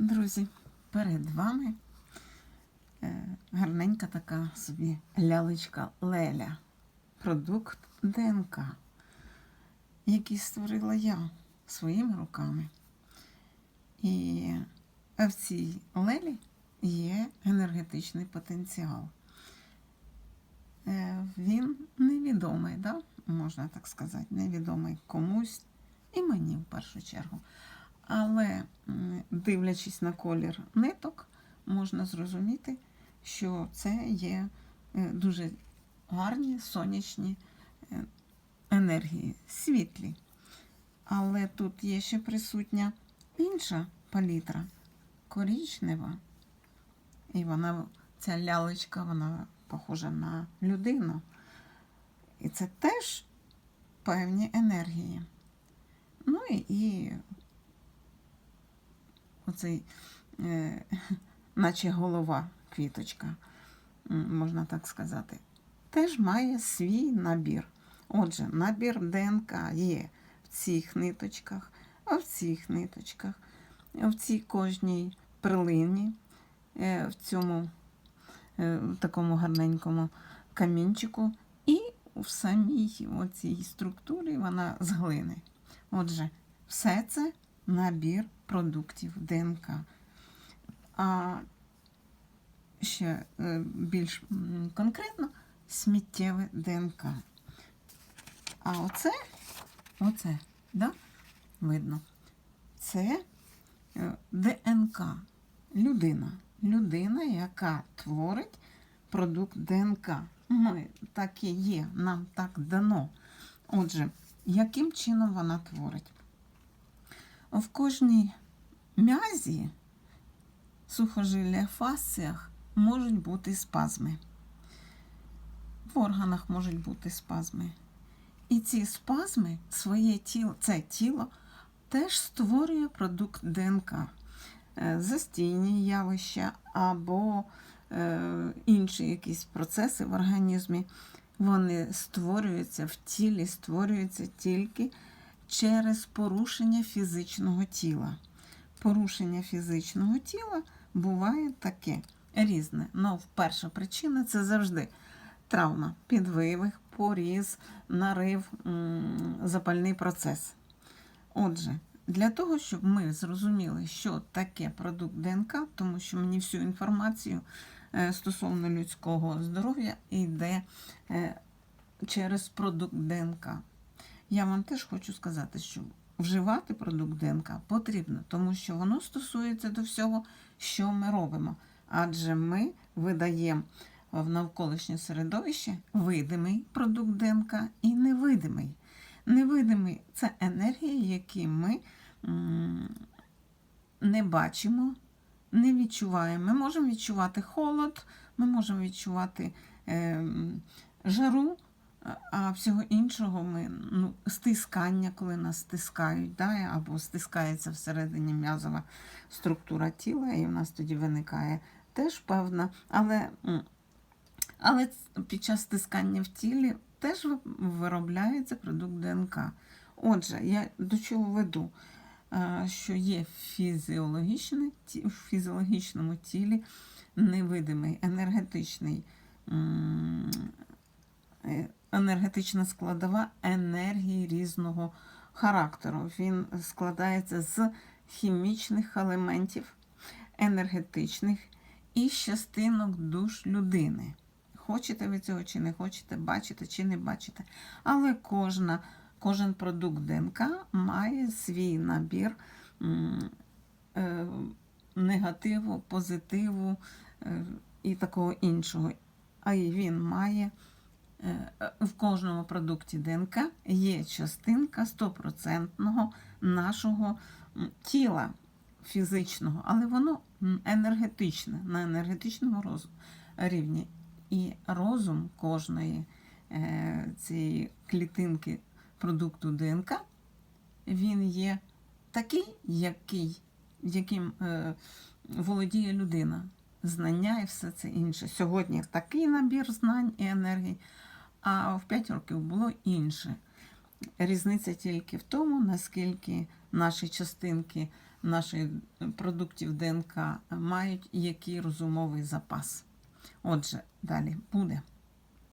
Друзі, перед вами е, гарненька така собі лялечка Леля. Продукт ДНК, який створила я своїми руками. І в цій лелі є енергетичний потенціал. Е, Він невідомий, да? можна так сказати, невідомий комусь і мені в першу чергу. Але дивлячись на колір ниток, можна зрозуміти, що це є е, дуже гарні сонячні е, енергії, світлі. Але тут є ще присутня інша палітра, корічнева. І вона, ця лялечка, вона похожа на людину. І це теж певні енергії. Ну і, оцей, е, наче голова, квіточка, можна так сказати, теж має свій набір. Отже, набір ДНК є в цих ниточках, а в цих ниточках, в цій кожній перлині, е, в цьому е, такому гарненькому камінчику, і в самій оцій структурі вона з глини. Отже, все це набір продуктів ДНК. А ще е, більш конкретно сміттєве ДНК. А оце, оце, да? видно, це е, ДНК. Людина. Людина, яка творить продукт ДНК. Ми так і є, нам так дано. Отже, яким чином вона творить? В кожній м'язі, сухожилля, фасціях можуть бути спазми. В органах можуть бути спазми. І ці спазми, своє тіло, це тіло теж створює продукт ДНК. Е, Застійні явища або е, інші якісь процеси в організмі, вони створюються в тілі, створюються тільки через порушення фізичного тіла. Порушення фізичного тіла буває таке різне. Ну, перша причина це завжди травма, підвивих, поріз, нарив, запальний процес. Отже, для того, щоб ми зрозуміли, що таке продукт ДНК, тому що мені всю інформацію е, стосовно людського здоров'я йде е, через продукт ДНК. Я вам теж хочу сказати, що вживати продукт ДНК потрібно, тому що воно стосується до всього, що ми робимо. Адже ми видаємо в навколишнє середовище видимий продукт ДНК і невидимий. Невидимий це енергії, які ми не бачимо, не відчуваємо. Ми можемо відчувати холод, ми можемо відчувати е, жару, а- всього іншого ми ну, стискання, коли нас стискають, да, або стискається всередині м'язова структура тіла, і в нас тоді виникає теж певна, але, але під час стискання в тілі теж виробляється продукт ДНК. Отже, я до чого веду? Що є в фізіологічному тілі невидимий енергетичний енергетична складова енергії різного характеру. Він складається з хімічних елементів, енергетичних і частинок душ людини. Хочете ви цього чи не хочете, бачите чи не бачите. Але кожна, кожен продукт ДНК має свій набір е, негативу, позитиву е, і такого іншого. А й він має е, в кожному продукті ДНК є частинка стопроцентного нашого тіла фізичного, але воно енергетичне, на енергетичному рівні. І розум кожної е, цієї клітинки продукту ДНК, він є такий, який, яким е, володіє людина. Знання і все це інше. Сьогодні такий набір знань і енергій, а в 5 років було інше. Різниця тільки в тому, наскільки наші частинки наших продуктів ДНК мають який розумовий запас. Отже, далі буде.